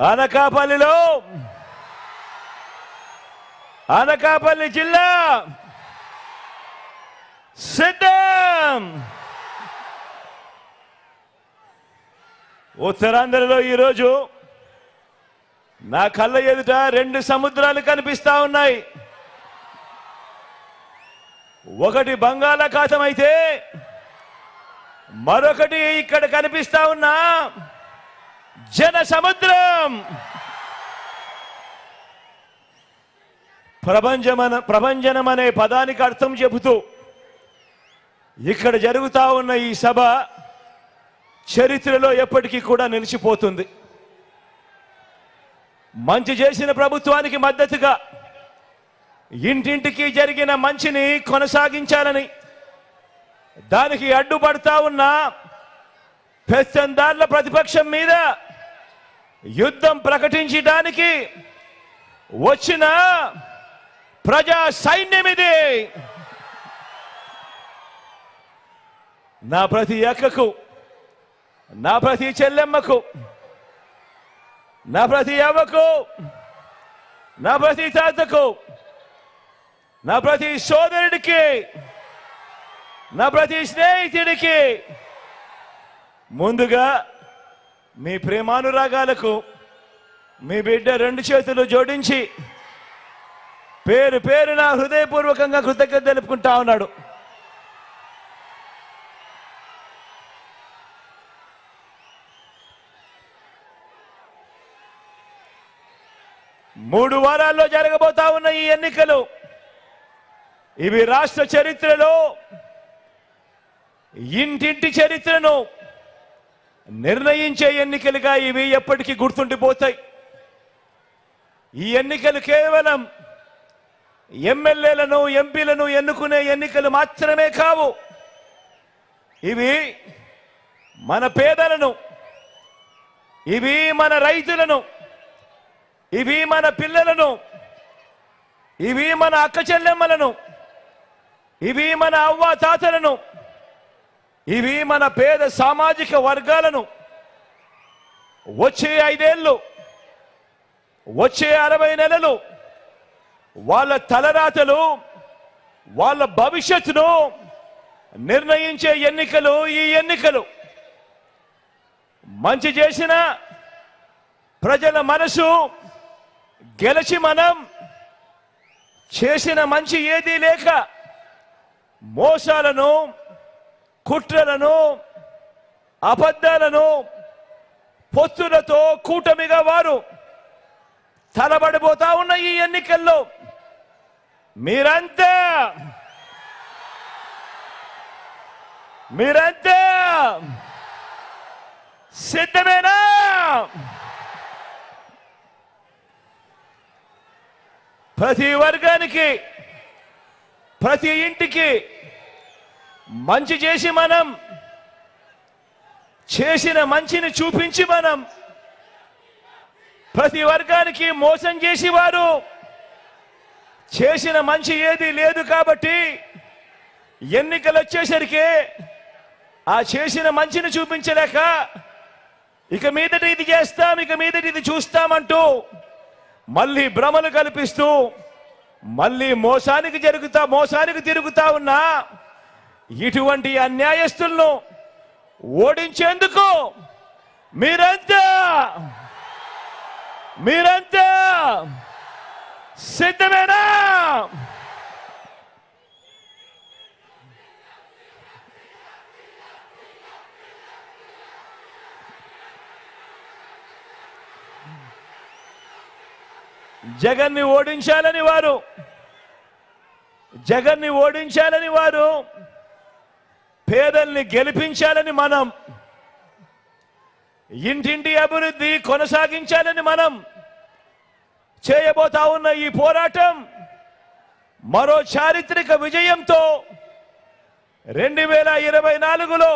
అనకాపల్లిలో. అనకాపల్లి జిల్లా సిద్ధం. ఉత్తరాంధ్రలో ఈరోజు నా కళ్ళ ఎదుట రెండు సముద్రాలు కనిపిస్తా ఉన్నాయి. ఒకటి బంగాళాఖాతం అయితే మరొకటి ఇక్కడ కనిపిస్తా ఉన్నా. జన సముద్రం ప్రపంచమన ప్రభంజనం అనే పదానికి అర్థం చెబుతూ ఇక్కడ జరుగుతా ఉన్న ఈ సభ చరిత్రలో ఎప్పటికీ కూడా నిలిచిపోతుంది. మంచి చేసిన ప్రభుత్వానికి మద్దతుగా ఇంటింటికి జరిగిన మంచిని కొనసాగించాలని దానికి అడ్డుపడతా ఉన్న పెత్తందార్ల ప్రతిపక్షం మీద యుద్ధం ప్రకటించడానికి వచ్చిన ప్రజా సైన్యం ఇది. నా ప్రతి అక్కకు నా ప్రతి చెల్లెమ్మకు నా ప్రతి అవ్వకు నా ప్రతి తాతకు నా ప్రతి సోదరుడికి నా ప్రతి స్నేహితుడికి ముందుగా మీ ప్రేమానురాగాలకు మీ బిడ్డ రెండు చేతులు జోడించి పేరు పేరు నా హృదయపూర్వకంగా కృతజ్ఞత తెలుపుకుంటా ఉన్నాడు. మూడు వారాల్లో జరగబోతా ఉన్న ఈ ఎన్నికలు ఇవి రాష్ట్ర చరిత్రలో ఇంటింటి చరిత్రను నిర్ణయించే ఎన్నికలుగా ఇవి ఎప్పటికీ గుర్తుండిపోతాయి. ఈ ఎన్నికలు కేవలం ఎమ్మెల్యేలను ఎంపీలను ఎన్నుకునే ఎన్నికలు మాత్రమే కావు. ఇవి మన పేదలను ఇవి మన రైతులను ఇవి మన పిల్లలను ఇవి మన అక్క చెల్లెమ్మలను ఇవి మన అవ్వ తాతలను ఇవి మన పేద సామాజిక వర్గాలను వచ్చే ఐదేళ్ళు వచ్చే అరవై నెలలు వాళ్ళ తలరాతలు వాళ్ళ భవిష్యత్తును నిర్ణయించే ఎన్నికలు ఈ ఎన్నికలు. మంచి చేసిన ప్రజల మనసు గెలిచి మనం చేసిన మంచి ఏదీ లేక మోసాలను కుట్రలను అబద్ధాలను పొత్తులతో కూటమిగా వారు తలబడిపోతా ఉన్న ఈ ఎన్నికల్లో మీరంతా మీరంతా సిద్ధమేనా? ప్రతి వర్గానికి ప్రతి ఇంటికి మంచి చేసి మనం చేసిన మంచిని చూపించి మనం ప్రతి వర్గానికి మోసం చేసి వారు చేసిన మంచి ఏది లేదు కాబట్టి ఎన్నికలు వచ్చేసరికి ఆ చేసిన మంచిని చూపించలేక ఇక మీదట ఇది చేస్తాం ఇక మీదట ఇది చూస్తామంటూ మళ్ళీ భ్రమలు కల్పిస్తూ మళ్ళీ మోసానికి జరుగుతా మోసానికి తిరుగుతా ఉన్నా ఇటువంటి అన్యాయస్తులను ఓడించేందుకు మీరంతా మీరంతా సిద్ధమేనా? జగన్ని ఓడించాలని వారు జగన్ని ఓడించాలని వారు పేదల్ని గెలిపించాలని మనం ఇంటింటి అభివృద్ధి కొనసాగించాలని మనం చేయబోతా ఉన్న ఈ పోరాటం మరో చారిత్రక విజయంతో రెండు వేల ఇరవై నాలుగులో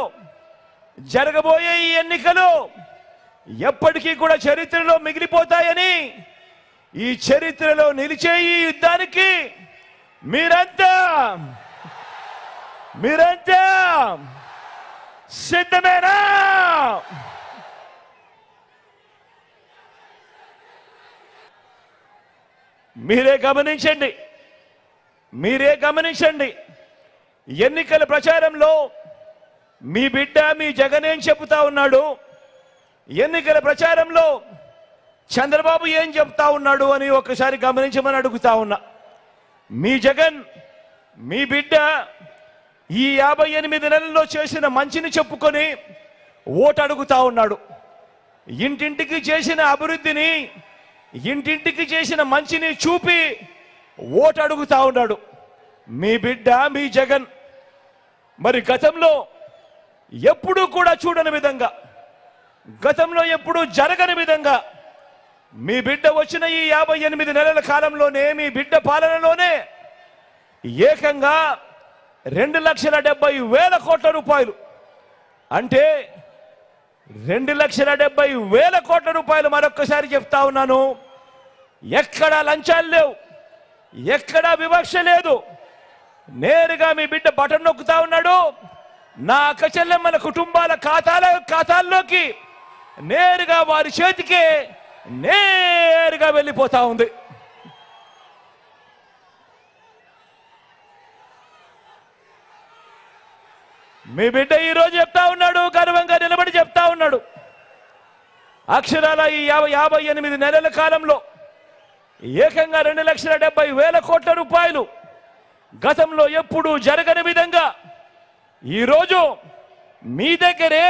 జరగబోయే ఈ ఎన్నికలు ఎప్పటికీ కూడా చరిత్రలో మిగిలిపోతాయని ఈ చరిత్రలో నిలిచే ఈ యుద్ధానికి మీరంతా మీరంతా సిద్ధమేనా? మీరే గమనించండి. మీరే గమనించండి. ఎన్నికల ప్రచారంలో మీ బిడ్డ మీ జగన్ ఏం చెబుతా ఉన్నాడు. ఎన్నికల ప్రచారంలో చంద్రబాబు ఏం చెప్తా ఉన్నాడు అని ఒకసారి గమనించమని అడుగుతా ఉన్నా. మీ జగన్ మీ బిడ్డ ఈ యాభై ఎనిమిది నెలల్లో చేసిన మంచిని చెప్పుకొని ఓటు అడుగుతా ఉన్నాడు. ఇంటింటికి చేసిన అభివృద్ధిని ఇంటింటికి చేసిన మంచిని చూపి ఓటు అడుగుతా ఉన్నాడు. మీ బిడ్డ మీ జగన్ మరి గతంలో ఎప్పుడూ కూడా చూడని విధంగా గతంలో ఎప్పుడూ జరగని విధంగా మీ బిడ్డ వచ్చిన ఈ యాభై ఎనిమిది నెలల కాలంలోనే మీ బిడ్డ పాలనలోనే ఏకంగా రెండు లక్షల డెబ్బై వేల కోట్ల రూపాయలు. అంటే రెండు లక్షల డెబ్బై వేల కోట్ల రూపాయలు మరొక్కసారి చెప్తా ఉన్నాను. ఎక్కడా లంచాలు లేవు. ఎక్కడా వివక్ష లేదు. నేరుగా మీ బిడ్డ బటన్ నొక్కుతా ఉన్నాడు. నా అక్క చెల్లెమ్మల కుటుంబాల ఖాతాల ఖాతాల్లోకి నేరుగా వారి చేతికే నేరుగా వెళ్ళిపోతా ఉంది. మీ బిడ్డ ఈ రోజు చెప్తా ఉన్నాడు గర్వంగా నిలబడి చెప్తా ఉన్నాడు. అక్షరాల ఈ యాభై యాభై ఎనిమిది నెలల కాలంలో ఏకంగా రెండు లక్షల డెబ్బై వేల కోట్ల రూపాయలు గతంలో ఎప్పుడూ జరగని విధంగా ఈరోజు మీ దగ్గరే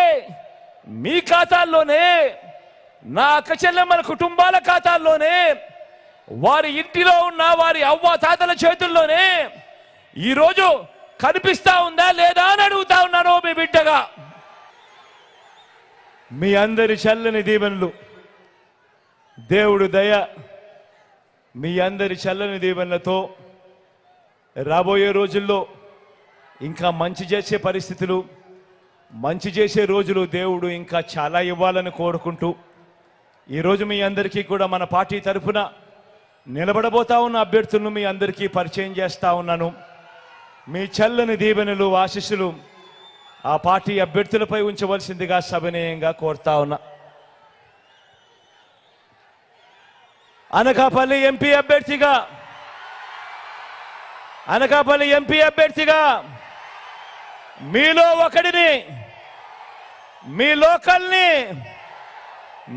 మీ ఖాతాల్లోనే నా అక్క చెల్లెమ్మల కుటుంబాల ఖాతాల్లోనే వారి ఇంటిలో ఉన్న వారి అవ్వ తాతల చేతుల్లోనే ఈరోజు కనిపిస్తా ఉందా లేదా అని అడుగుతా ఉన్నాను మీ బిడ్డగా. మీ అందరి చల్లని దీవెనలు. దేవుడు దయ మీ అందరి చల్లని దీవెనలతో రాబోయే రోజుల్లో ఇంకా మంచి చేసే పరిస్థితులు మంచి చేసే రోజులు దేవుడు ఇంకా చాలా ఇవ్వాలని కోరుకుంటూ ఈరోజు మీ అందరికీ కూడా మన పార్టీ తరఫున నిలబడబోతా ఉన్న అభ్యర్థులను మీ అందరికీ పరిచయం చేస్తా ఉన్నాను. మీ చల్లని దీవెనలు ఆశీస్సులు ఆ పార్టీ అభ్యర్థులపై ఉంచవలసిందిగా సవినయంగా కోరుతా ఉన్నా. అనకాపల్లి ఎంపీ అభ్యర్థిగా అనకాపల్లి ఎంపీ అభ్యర్థిగా మీలో ఒకడిని మీ లోకల్ని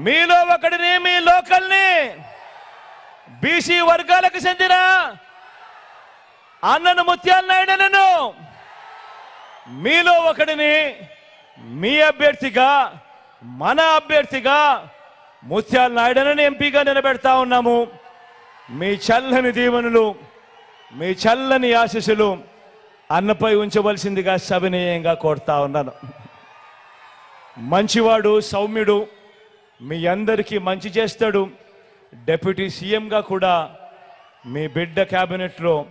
మీలో ఒకడిని మీ లోకల్ని బీసీ వర్గాలకు చెందిన అన్నను ముత్యాల నాయుడును మీలో ఒకడిని మీ అభ్యర్థిగా మన అభ్యర్థిగా ముత్యాల నాయుడనని ఎంపీగా నిలబెడతా ఉన్నాము. మీ చల్లని దీవెనలు మీ చల్లని ఆశీస్సులు అన్నపై ఉంచవలసిందిగా సవినీయంగా కోరుతా ఉన్నాను. మంచివాడు సౌమ్యుడు మీ అందరికీ మంచి చేస్తాడు. డెప్యూటీ సీఎంగా కూడా మీ బిడ్డ క్యాబినెట్లో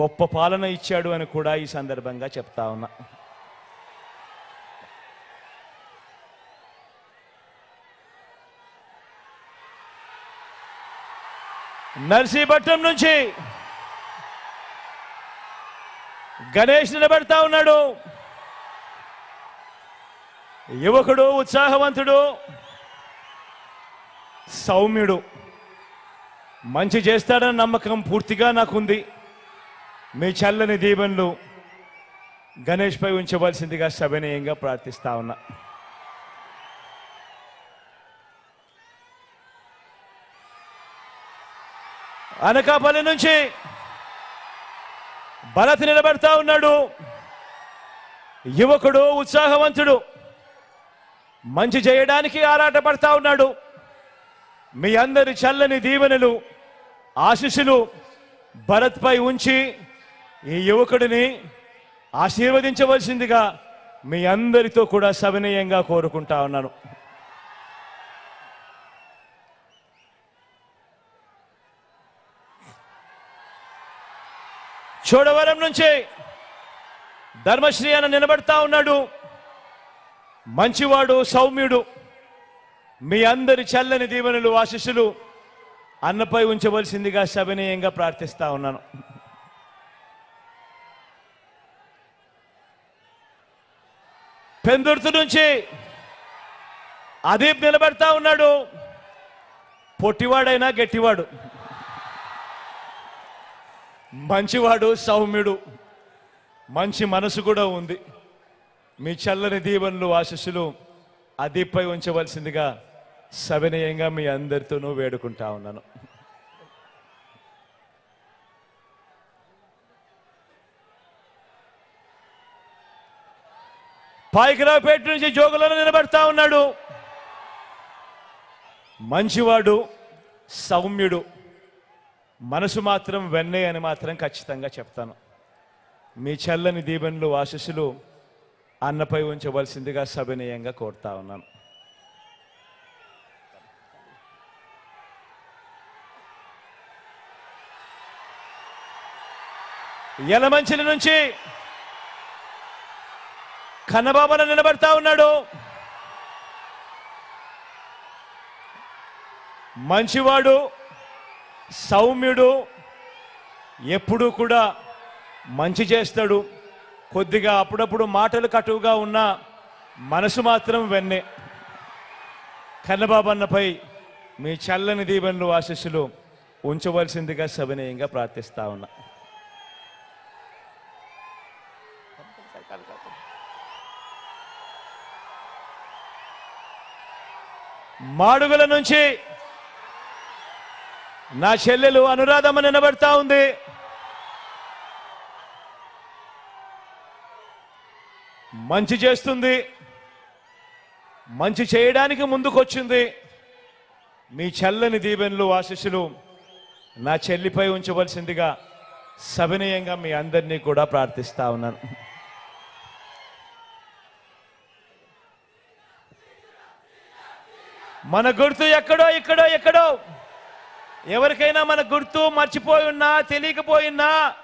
గొప్ప పాలన ఇచ్చాడు అని కూడా ఈ సందర్భంగా చెప్తా ఉన్నా. నర్సీపట్నం నుంచి గణేష్ నిలబెడతా ఉన్నాడు. యువకుడు ఉత్సాహవంతుడు సౌమ్యుడు. మంచి చేస్తాడన్న నమ్మకం పూర్తిగా నాకుంది. మీ చల్లని దీవెనలు గణేష్పై ఉంచవలసిందిగా సవినయంగా ప్రార్థిస్తా ఉన్నా. అనకాపల్లి నుంచి భరత్ నిలబెడతా ఉన్నాడు. యువకుడు ఉత్సాహవంతుడు. మంచి చేయడానికి ఆరాటపడతా ఉన్నాడు. మీ అందరి చల్లని దీవెనలు ఆశీస్సులు భరత్పై ఉంచి ఈ యువకుడిని ఆశీర్వదించవలసిందిగా మీ అందరితో కూడా సవినయంగా కోరుకుంటా ఉన్నాను. చోడవరం నుంచి ధర్మశ్రీ అని నిలబడతా ఉన్నాడు. మంచివాడు సౌమ్యుడు. మీ అందరి చల్లని దీవెనలు ఆశిస్సులు అన్నపై ఉంచవలసిందిగా సవినయంగా ప్రార్థిస్తా ఉన్నాను. పెందుర్తు నుంచి అదీప్ నిలబెడతా ఉన్నాడు. పొట్టివాడైనా గట్టివాడు. మంచివాడు సౌమ్యుడు. మంచి మనసు కూడా ఉంది. మీ చల్లని దీవెనలు ఆశస్సులు అదిపై ఉంచవలసిందిగా సవినయంగా మీ అందరితోనూ వేడుకుంటా ఉన్నాను. పాయికరావుపేట నుంచి జోగులను నిలబడతా ఉన్నాడు. మంచివాడు సౌమ్యుడు. మనసు మాత్రం వెన్నే అని మాత్రం ఖచ్చితంగా చెప్తాను. మీ చల్లని దీవెనలు ఆశస్సులు అన్నపై ఉంచవలసిందిగా సవినయంగా కోరుతా ఉన్నాను. యలమంచిలి నుంచి కన్నబాబన నిలబడతా ఉన్నాడు. మంచివాడు సౌమ్యుడు ఎప్పుడూ కూడా మంచి చేస్తాడు. కొద్దిగా అప్పుడప్పుడు మాటలు కటువుగా ఉన్న మనసు మాత్రం వెన్నే. కన్నబాబన్నపై మీ చల్లని దీవెనలు ఆశస్సులు ఉంచవలసిందిగా సవినయంగా ప్రార్థిస్తా ఉన్నా. మాడుగుల నుంచి నా చెల్లెలు అనురాధమ్మ నిలబడతా ఉంది. మంచి చేస్తుంది. మంచి చేయడానికి ముందుకొచ్చింది. మీ చెల్లని దీవెనలు ఆశీస్సులు నా చెల్లిపై ఉంచవలసిందిగా సవినయంగా మీ అందరినీ కూడా ప్రార్థిస్తా ఉన్నాను. మన గుర్తు ఎక్కడో ఇక్కడో ఎక్కడో. ఎవరికైనా మన గుర్తు మర్చిపోయి ఉన్నా తెలియకపోయినా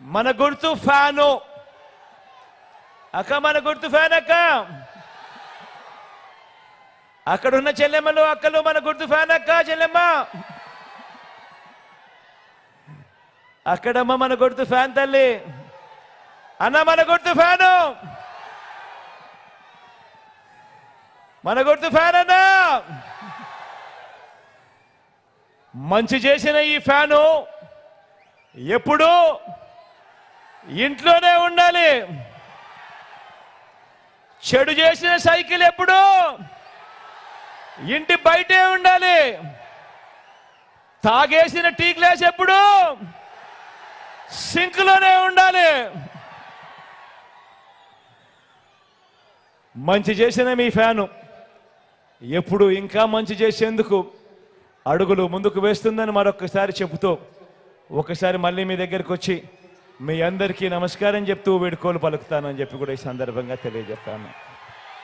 మన గుర్తు ఫ్యాను. అక్క మన గుర్తు ఫ్యాన్ అక్క. అక్కడున్న చెల్లెమ్మలు అక్కలు మన గుర్తు ఫ్యాన్ అక్క చెల్లెమ్మ. అక్కడమ్మ మన గుర్తు ఫ్యాన్ తల్లి. అన్న మన గుర్తు ఫ్యాను. మన గుర్తు ఫ్యాన్ అన్నా మంచి చేసిన ఈ ఫ్యాను ఎప్పుడు ఇంట్లోనే ఉండాలి. చెడు చేసిన సైకిల్ ఎప్పుడు ఇంటి బయటే ఉండాలి. తాగేసిన టీ గ్లాస్ ఎప్పుడు సింక్లోనే ఉండాలి. మంచి చేసిన మీ ఫ్యాను. ఎప్పుడు ఇంకా మంచి చేసేందుకు అడుగులు ముందుకు వేస్తుందని మరొకసారి చెబుతూ ఒకసారి మళ్ళీ మీ దగ్గరికి వచ్చి మీ అందరికీ నమస్కారం చెప్తూ వేడుకోలు పలుకుతానని చెప్పి కూడా ఈ సందర్భంగా తెలియజెప్తాను